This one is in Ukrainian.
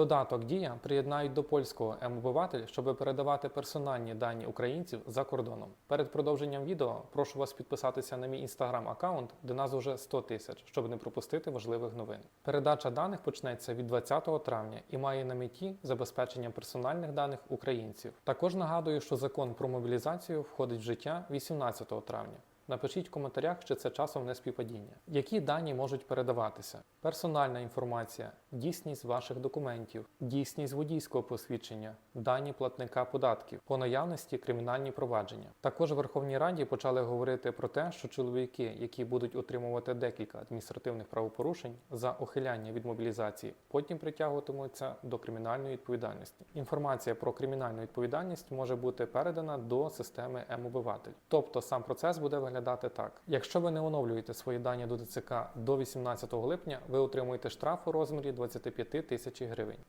Додаток Дія приєднають до польського М-обиватель, щоб передавати персональні дані українців за кордоном. Перед продовженням відео прошу вас підписатися на мій інстаграм-аккаунт, де нас уже 100 тисяч, щоб не пропустити важливих новин. Передача даних почнеться від 20 травня і має на меті забезпечення персональних даних українців. Також нагадую, що закон про мобілізацію входить в життя 18 травня. Напишіть в коментарях, чи це часом не співпадіння. Які дані можуть передаватися? Персональна інформація, дійсність ваших документів, дійсність водійського посвідчення, дані платника податків, по наявності кримінальні провадження. Також в Верховній Раді почали говорити про те, що чоловіки, які будуть отримувати декілька адміністративних правопорушень за ухиляння від мобілізації, потім притягуватимуться до кримінальної відповідальності. Інформація про кримінальну відповідальність може бути передана до системи М-обиватель. Тобто сам процес буде виглядати так: якщо ви не оновлюєте свої дані до ДЦК до 18 липня, ви отримуєте штраф у розмірі 25 тисяч гривень.